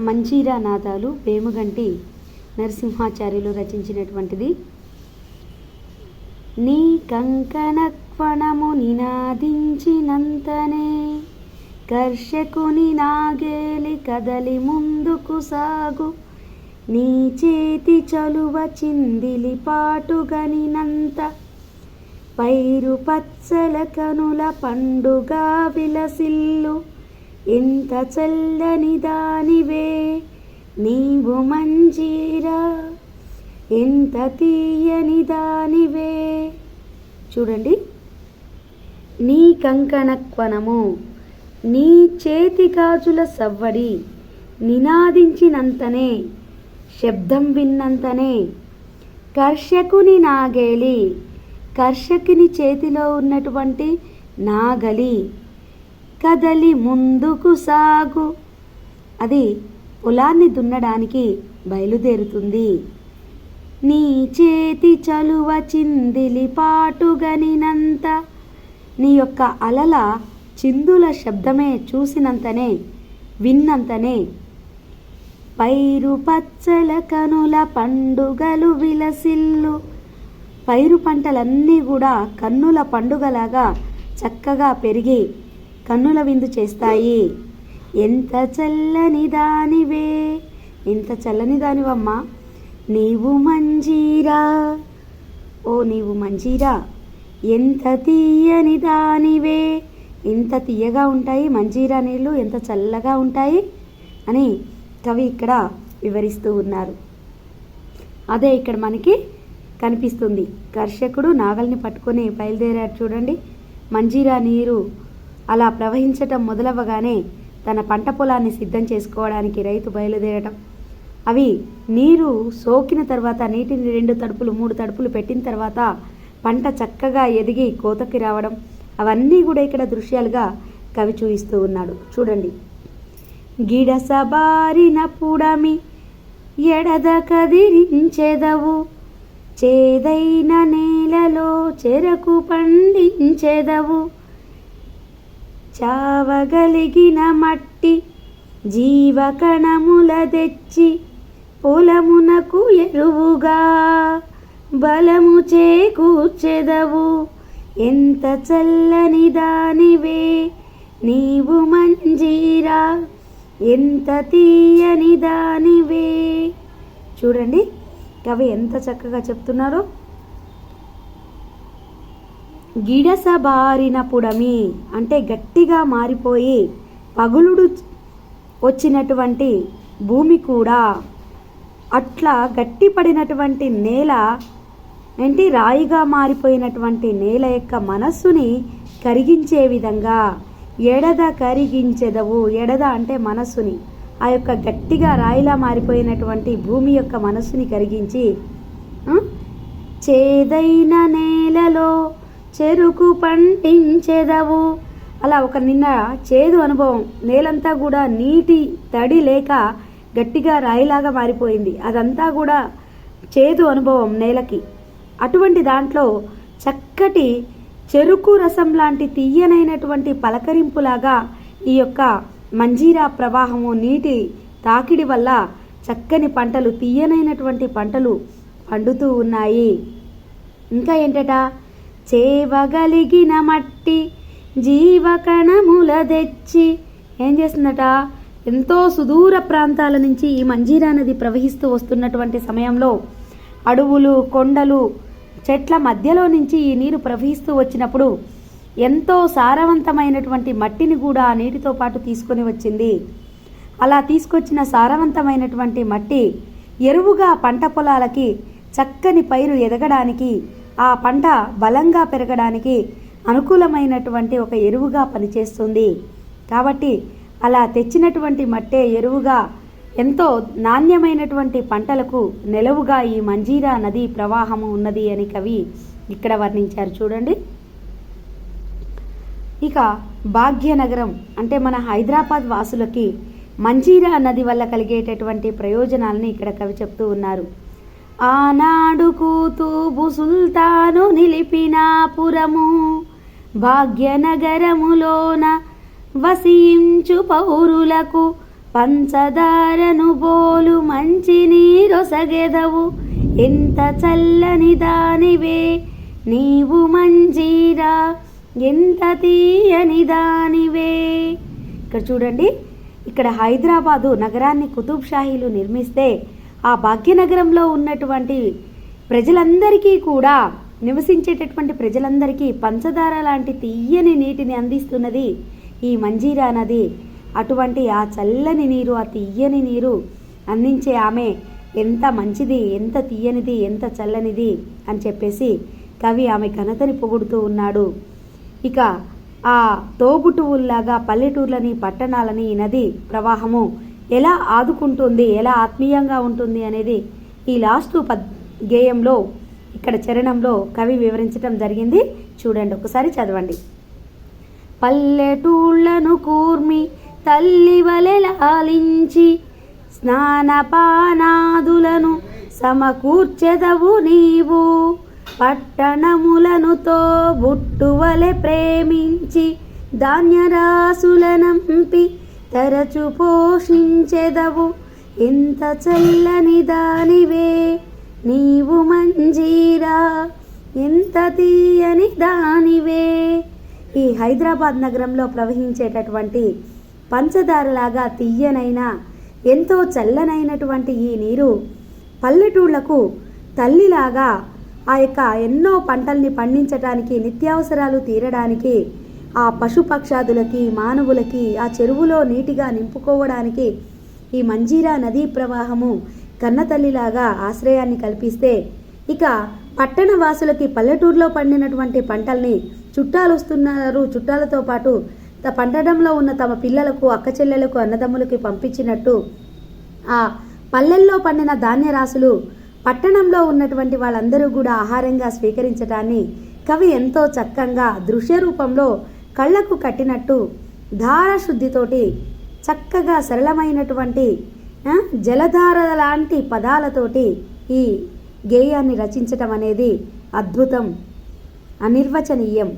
మంజీరా నాదాలు వేమగంటి నరసింహాచార్యులు రచించినటువంటిది. నీ కంకణక్వణము నినాదించినంతనే కర్షకుని నాగేలి కదలి ముందుకు సాగు. నీ చేతి చలువ చిందిలి పాటుగనినంత పైరు పచ్చల కనుల పండుగ విలసిల్లు. ఎంత చల్లని దానివే నీవు మంజీరా. ఎంత తీయని దానివే. చూడండి. నీ కంకణక్వనము నీ చేతి గాజుల సవ్వడి నినాదించినంతనే శబ్దం విన్నంతనే కర్షకుని నాగేలి కర్షకుని చేతిలో ఉన్నటువంటి నాగలి. కదలి ముందుకు సాగు. అది పొలాన్ని దున్నడానికి బయలుదేరుతుంది. నీ చేతి చలువ చిందిలి పాటుగనినంత నీ యొక్క అలల చిందుల శబ్దమే చూసినంతనే విన్నంతనే. పైరు పచ్చల కనుల పండుగలు విలసిల్లు. పైరు పంటలన్నీ కూడా కన్నుల పండుగలాగా చక్కగా పెరిగి కన్నుల విందు చేస్తాయి. ఎంత చల్లని దానివే ఎంత చల్లని దానివమ్మా? నీవు మంజీరా ఓ నీవు మంజీరా ఎంత తీయని దానివే ఎంత తీయగా ఉంటాయి మంజీరా నీళ్ళు ఎంత చల్లగా ఉంటాయి అని కవి ఇక్కడ వివరిస్తూ ఉన్నారు. అదే ఇక్కడ మనకి కనిపిస్తుంది. కర్షకుడు నాగల్ని పట్టుకొని బయలుదేరాడు చూడండి. మంజీరా నీరు అలా ప్రవహించటం మొదలవ్వగానే తన పంట పొలాన్ని సిద్ధం చేసుకోవడానికి రైతు బయలుదేరటం. అవి నీరు సోకిన తర్వాత నీటిని రెండు తడుపులు మూడు తడుపులు పెట్టిన తర్వాత పంట చక్కగా ఎదిగి కోతకి రావడం. అవన్నీ కూడా ఇక్కడ దృశ్యాలుగా కవి చూపిస్తూ ఉన్నాడు. చూడండి. గిడసబారిన పుడమి ఎడద కదిరించెదవు చేదైన నేలలో చెరకు పండించెదవు. చావగలిగిన మట్టి జీవకణముల తెచ్చి పొలమునకు ఎరువుగా బలము చేకూర్చెదవు. ఎంత చల్లని దానివే నీవు మంజీరా. ఎంత తీయని దానివే. చూడండి కవి ఎంత చక్కగా చెప్తున్నారో. గిడసబారినప్పుడమి అంటే గట్టిగా మారిపోయి పగులుడు వచ్చినటువంటి భూమి కూడా అట్లా గట్టిపడినటువంటి నేల ఏంటి? రాయిగా మారిపోయినటువంటి నేల యొక్క మనస్సుని కరిగించే విధంగా ఎడద కరిగించెదవు. ఎడద అంటే మనస్సుని. ఆ యొక్క గట్టిగా రాయిలా మారిపోయినటువంటి భూమి యొక్క మనస్సుని కరిగించి చేదైన నేలలో చెరుకు పండించెదవు అలా ఒక నిన్న చేదు అనుభవం. నేలంతా కూడా నీటి తడి లేక గట్టిగా రాయిలాగా మారిపోయింది. అదంతా కూడా చేదు అనుభవం నేలకి. అటువంటి దాంట్లో చక్కటి చెరుకు రసం లాంటి తీయనైనటువంటి పలకరింపులాగా ఈ యొక్క మంజీరా ప్రవాహము నీటి తాకిడి వల్ల చక్కని పంటలు తీయనైనటువంటి పంటలు పండుతూ ఉన్నాయి. ఇంకా ఏంటట? చేవగలిగిన మట్టి జీవకణముల తెచ్చి ఏం చేస్తుందట? ఎంతో సుదూర ప్రాంతాల నుంచి ఈ మంజీరా నది ప్రవహిస్తూ వస్తున్నటువంటి సమయంలో అడవులు కొండలు చెట్ల మధ్యలో నుంచి ఈ నీరు ప్రవహిస్తూ వచ్చినప్పుడు ఎంతో సారవంతమైనటువంటి మట్టిని కూడా ఆ నీటితో పాటు తీసుకొని వచ్చింది. అలా తీసుకొచ్చిన సారవంతమైనటువంటి మట్టి ఎరువుగా పంట పొలాలకి చక్కని పైరు ఎదగడానికి ఆ పంట బలంగా పెరగడానికి అనుకూలమైనటువంటి ఒక ఎరువుగా పనిచేస్తుంది. కాబట్టి అలా తెచ్చినటువంటి మట్టే ఎరువుగా ఎంతో నాణ్యమైనటువంటి పంటలకు నెలవుగా ఈ మంజీరా నది ప్రవాహము ఉన్నది అని కవి ఇక్కడ వర్ణించారు. చూడండి. ఇక భాగ్యనగరం అంటే మన హైదరాబాద్ వాసులకి మంజీరా నది వల్ల కలిగేటటువంటి ప్రయోజనాలని ఇక్కడ కవి చెప్తూ ఉన్నారు. ఆనాడు కూతూబు సుల్తాను నిలిపిన పురము భాగ్యనగరములోన వసించు పౌరులకు పంచదారను బోలు మంచి నీరొసగెదవు ఎంత చల్లని దానివే నీవు మంజీరా ఎంత తీయని దానివే. ఇక్కడ చూడండి ఇక్కడ హైదరాబాదు నగరాన్ని కుతుబ్ షాహీలు నిర్మిస్తే ఆ భాగ్యనగరంలో ఉన్నటువంటి ప్రజలందరికీ కూడా నివసించేటటువంటి ప్రజలందరికీ పంచదార లాంటి తీయని నీటిని అందిస్తున్నది ఈ మంజీరా నది. అటువంటి ఆ చల్లని నీరు ఆ తీయని నీరు అందించే ఆమె ఎంత మంచిది ఎంత తీయనిది ఎంత చల్లనిది అని చెప్పేసి కవి ఆమె ఘనతని పొగుడుతూ ఉన్నాడు. ఇక ఆ తోబుటువుల్లాగా పల్లెటూర్లని పట్టణాలని ఈ నది ప్రవాహము ఎలా ఆదుకుంటుంది ఎలా ఆత్మీయంగా ఉంటుంది అనేది ఈ లాస్ట్ పద్ గేయంలో ఇక్కడ చరణంలో కవి వివరించడం జరిగింది. చూడండి ఒకసారి చదవండి. పల్లెటూళ్ళను కూర్మి తల్లి వలె లాలించి స్నానపానాదులను సమకూర్చెదవు నీవు. పట్టణములనుతో బుట్టువలె ప్రేమించి ధాన్యరాసులనంపి తరచు పోషించెదవు. ఎంత చల్లని దానివే నీవు మంజీరా. ఎంత తీయని దానివే. ఈ హైదరాబాద్ నగరంలో ప్రవహించేటటువంటి పంచదారలాగా తీయనైన ఎంతో చల్లనైనటువంటి ఈ నీరు పల్లెటూళ్ళకు తల్లిలాగా ఆ యొక్క ఎన్నో పంటల్ని పండించటానికి నిత్యావసరాలు తీరడానికి ఆ పశుపక్షాదులకి మానవులకి ఆ చెరువులో నీటిగా నింపుకోవడానికి ఈ మంజీరా నదీ ప్రవాహము కన్నతల్లిలాగా ఆశ్రయాన్ని కల్పిస్తే ఇక పట్టణ వాసులకి పల్లెటూరులో పండినటువంటి పంటల్ని చుట్టాలు వస్తున్నారు చుట్టాలతో పాటు త పండడంలో ఉన్న తమ పిల్లలకు అక్క చెల్లెలకు అన్నదమ్ములకి పంపించినట్టు ఆ పల్లెల్లో పండిన ధాన్య రాసులు పట్టణంలో ఉన్నటువంటి వాళ్ళందరూ కూడా ఆహారంగా స్వీకరించడాన్ని కవి ఎంతో చక్కగా దృశ్య రూపంలో కళ్ళకు కట్టినట్టు ధారశుద్ధితోటి చక్కగా సరళమైనటువంటి జలధార లాంటి పదాలతోటి ఈ గేయాన్ని రచించటం అనేది అద్భుతం అనిర్వచనీయం.